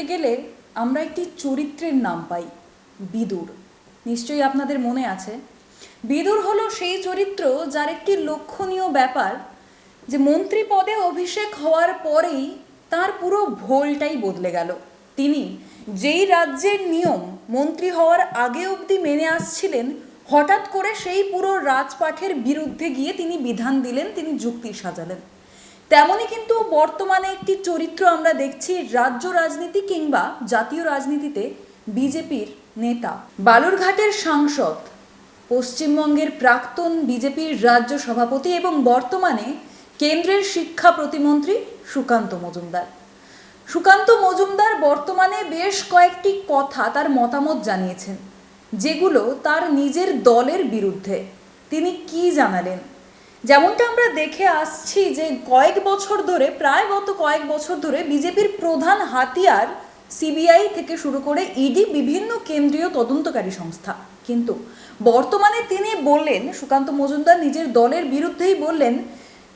করতে গেলে আমরা একটি চরিত্রের নাম পাই, বিদুর। নিশ্চয়ই আপনাদের মনে আছে। বিদুর হলো সেই চরিত্র যার একটি লক্ষণীয় ব্যাপার যে মন্ত্রী পদে অভিষেক হওয়ার পরেই তার পুরো ভোলটাই বদলে গেল। তিনি যেই রাজ্যের নিয়ম মন্ত্রী হওয়ার আগে অবধি মেনে আসছিলেন, হঠাৎ করে সেই পুরো রাজপাঠের বিরুদ্ধে গিয়ে তিনি বিধান দিলেন, তিনি যুক্তি সাজালেন। তেমনই কিন্তু বর্তমানে একটি চরিত্র আমরা দেখছি রাজ্য রাজনীতি কিংবা জাতীয় রাজনীতিতে বিজেপির নেতা। বালুরঘাটের সাংসদ, পশ্চিমবঙ্গের প্রাক্তন বিজেপির রাজ্য সভাপতি এবং বর্তমানে কেন্দ্রের শিক্ষা প্রতিমন্ত্রী সুকান্ত মজুমদার। সুকান্ত মজুমদার বর্তমানে বেশ কয়েকটি কথা তার মতামত জানিয়েছেন, যেগুলো তার নিজের দলের বিরুদ্ধে। তিনি কি জানালেন? যেমনটা আমরা দেখে আসছি যে কয়েক বছর ধরে, প্রায় গত কয়েক বছর ধরে বিজেপির প্রধান হাতিয়ার সিবিআই থেকে শুরু করে ইডি বিভিন্ন কেন্দ্রীয় তদন্তকারী সংস্থা। কিন্তু বর্তমানে তিনি বললেন, সুকান্ত মজুমদার নিজের দলের বিরুদ্ধেই বললেন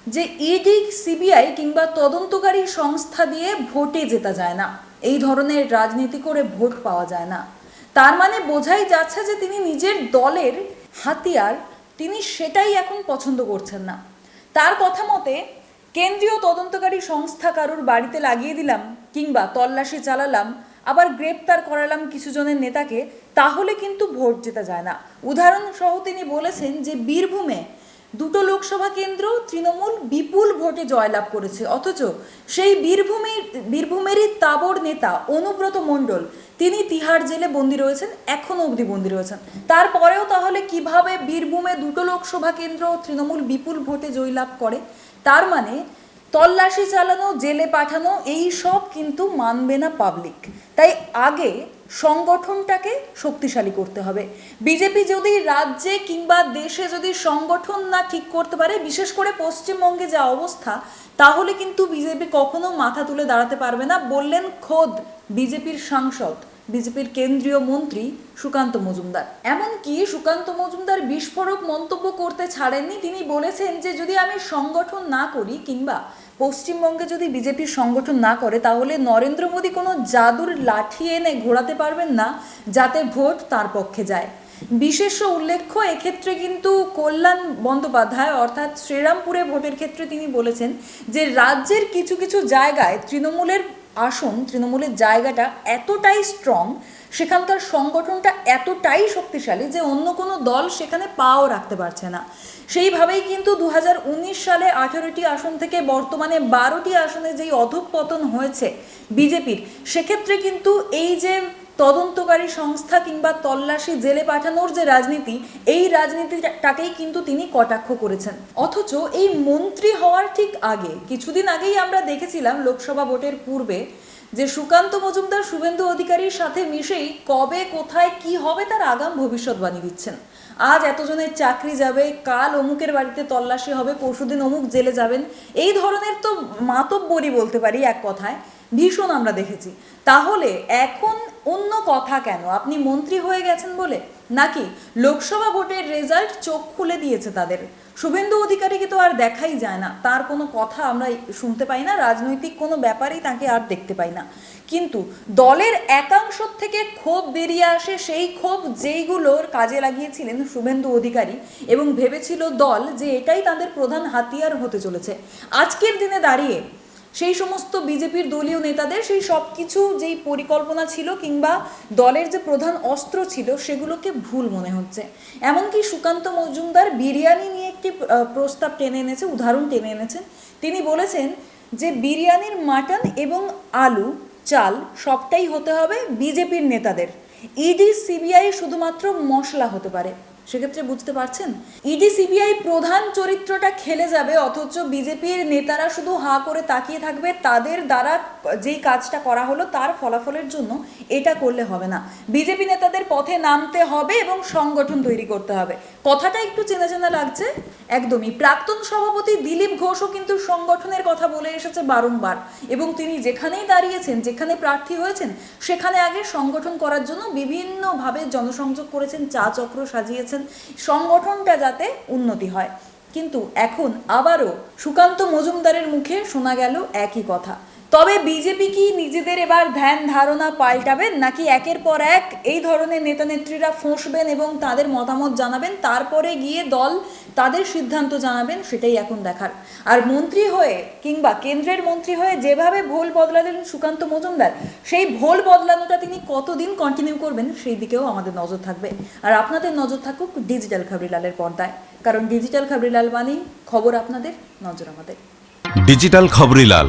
যে ইডি সিবিআই কিংবা তদন্তকারী সংস্থা দিয়ে ভোটে জেতা যায় না। এই ধরনের রাজনীতি করে ভোট পাওয়া যায় না। তার মানে বোঝাই যাচ্ছে যে তিনি নিজের দলের হাতিয়ার তিনি সেটাই এখন পছন্দ করছেন না। তার কথা মতে, কেন্দ্রীয় তদন্তকারী সংস্থা কারোর বাড়িতে লাগিয়ে দিলাম কিংবা তল্লাশি চালালাম, আবার গ্রেপ্তার করালাম কিছু জনের নেতাকে, তাহলে কিন্তু ভোট জেতা যায় না। উদাহরণসহ তিনি বলেছেন যে বীরভূমে দুটো লোকসভা কেন্দ্র তৃণমূল বিপুল ভোটে জয়লাভ করেছে। অথচ সেই বীরভূমের বীরভূমেরই তাবর নেতা অনুব্রত মণ্ডল, তিনি তিহার জেলে বন্দী রয়েছেন এখনও অবধি বন্দী রয়েছেন। তারপরেও তাহলে কীভাবে বীরভূমে দুটো লোকসভা কেন্দ্র তৃণমূল বিপুল ভোটে জয়লাভ করে? তার মানে তল্লাশি চালানো, জেলে পাঠানো, এই সব কিন্তু মানবে না পাবলিক তাই আগে সংগঠনটাকে শক্তিশালী করতে হবে। বিজেপি যদি রাজ্যে কিংবা দেশে যদি সংগঠন না ঠিক করতে পারে, বিশেষ করে পশ্চিমবঙ্গে যা অবস্থা, তাহলে কিন্তু বিজেপি কখনো মাথা তুলে দাঁড়াতে পারবে না, বললেন খোদ বিজেপির সাংসদ, বিজেপির কেন্দ্রীয় মন্ত্রী সুকান্ত মজুমদার। এমনকি সুকান্ত মজুমদার বিস্ফোরক মন্তব্য করতে ছাড়েননি, তিনি বলেছেন যে যদি আমি সংগঠন না করি কিংবা পশ্চিমবঙ্গে যদি বিজেপির সংগঠন না করে, তাহলে নরেন্দ্র মোদী কোনো জাদুর লাঠি এনে ঘোরাতে পারবেন না, যাতে ভোট তার পক্ষে যায়। বিশেষ উল্লেখ্য, এক্ষেত্রে কিন্তু কল্যাণ বন্দ্যোপাধ্যায় অর্থাৎ শ্রীরামপুরে ভোটের ক্ষেত্রে তিনি বলেছেন যে, রাজ্যের কিছু কিছু জায়গায় তৃণমূলের আসন তৃণমূলের জায়গাটা এতটাই স্ট্রং সেখানকার সংগঠনটা এতটাই শক্তিশালী যে অন্য কোনো দল সেখানে পাও রাখতে পারছে না। সেইভাবেই কিন্তু দু হাজার উনিশ সালে আঠেরোটি আসন থেকে বর্তমানে বারোটি আসনে যেই অধঃপতন হয়েছে বিজেপির, সেক্ষেত্রে কিন্তু এই যে তদন্তকারী সংস্থা কিংবা তল্লাশি জেলে পাঠানোর যে রাজনীতি, এই রাজনীতিটাকেই কিন্তু তিনি কটাক্ষ করেছেন। অথচ এই মন্ত্রী হওয়ার ঠিক আগে, কিছুদিন আগেই আমরা দেখেছিলাম লোকসভা ভোটের পূর্বে যে সুকান্ত মজুমদার শুভেন্দু অধিকারীর সাথে মিশেই কবে, কোথায়, কি হবে তার আগাম ভবিষ্যৎবাণী দিচ্ছেন। আজ এতজনের চাকরি যাবে, কাল অমুকের বাড়িতে তল্লাশি হবে, পরশুদিন অমুক জেলে যাবেন, এই ধরনের তো মাতব্বরই বলতে পারি এক কথায়। ভীষণ আমরা দেখেছি। তাহলে এখন অন্য কথা কেন? আপনি মন্ত্রী হয়ে গেছেন বলে? নাকি লোকসভা ভোটের রেজাল্ট চোখ খুলে দিয়েছে তাদের? শুভেন্দু অধিকারীকে তো আর দেখাই যায় না। তার কোনো কথা আমরা শুনতে পাই না, রাজনৈতিক কোনো ব্যাপারেই তাকে আর দেখতে পাই না। কিন্তু দলের একাংশ থেকে ক্ষোভ বেরিয়ে আসে, সেই ক্ষোভ যেইগুলোর কাজে লাগিয়েছিলেন শুভেন্দু অধিকারী এবং ভেবেছিল দল যে এটাই তাদের প্রধান হাতিয়ার হতে চলেছে। আজকের দিনে দাঁড়িয়ে সেই সমস্ত বিজেপির দলীয় নেতাদের সেই সব কিছু যেই পরিকল্পনা ছিল কিংবা দলের যে প্রধান অস্ত্র ছিল সেগুলোকে ভুল মনে হচ্ছে। এমনকি সুকান্ত মজুমদার বিরিয়ানি নিয়ে একটি প্রস্তাব টেনে এনেছে, উদাহরণ টেনে এনেছেন। তিনি বলেছেন যে বিরিয়ানির মাটন এবং আলু, চাল সবটাই হতে হবে বিজেপির নেতাদের। ইডি, সিবিআই শুধুমাত্র মশলা হতে পারে। সেক্ষেত্রে বুঝতে পারছেন? ইডি সিবিআই প্রধান চরিত্রটা খেলে যাবে, অথচ বিজেপির নেতারা শুধু হাঁ করে তাকিয়ে থাকবে, তাদের দ্বারা যেই কাজটা করা হলো তার ফলাফলের জন্য এটা করলে হবে না। বিজেপি নেতাদের পথে নামতে হবে এবং সংগঠন তৈরি করতে হবে। কথাটা একটু চেনা চেনা লাগছে? একদমই। প্রাক্তন সভাপতি দিলীপ ঘোষও কিন্তু সংগঠনের কথা বলে এসেছে বারংবার। এবং তিনি যেখানেই দাঁড়িয়েছেন, যেখানে প্রার্থী হয়েছেন, সেখানে আগে সংগঠন করার জন্য বিভিন্নভাবে জনসংযোগ করেছেন, চা চক্র সাজিয়েছেন সংগঠনটা যাতে উন্নতি হয়। কিন্তু এখন আবারও সুকান্ত মজুমদারের মুখে শোনা গেল একই কথা। তবে বিজেপি কি নিজেদের এবার ধ্যান ধারণা পাল্টাবেন, নাকি একের পর এক এই ধরনের নেতা নেত্রীরা ফোঁসবেন এবং তাদের মতামত জানাবেন, তারপরে গিয়ে দল তাদের সিদ্ধান্ত জানাবেন সেটাই এখন দেখার। আর মন্ত্রী হয়ে কিংবা কেন্দ্রের মন্ত্রী হয়ে যেভাবে ভোল বদলালেন সুকান্ত মজুমদার, সেই ভোল বদলানোটা তিনি কতদিন কন্টিনিউ করবেন সেই দিকেও আমাদের নজর থাকবে। আর আপনাদের নজর থাকুক ডিজিটাল খাবরিলালের পর্দায়, কারণ ডিজিটাল খাবরিলাল মানেই খবর আপনাদের, নজর আমাদের। ডিজিটাল খবরিলাল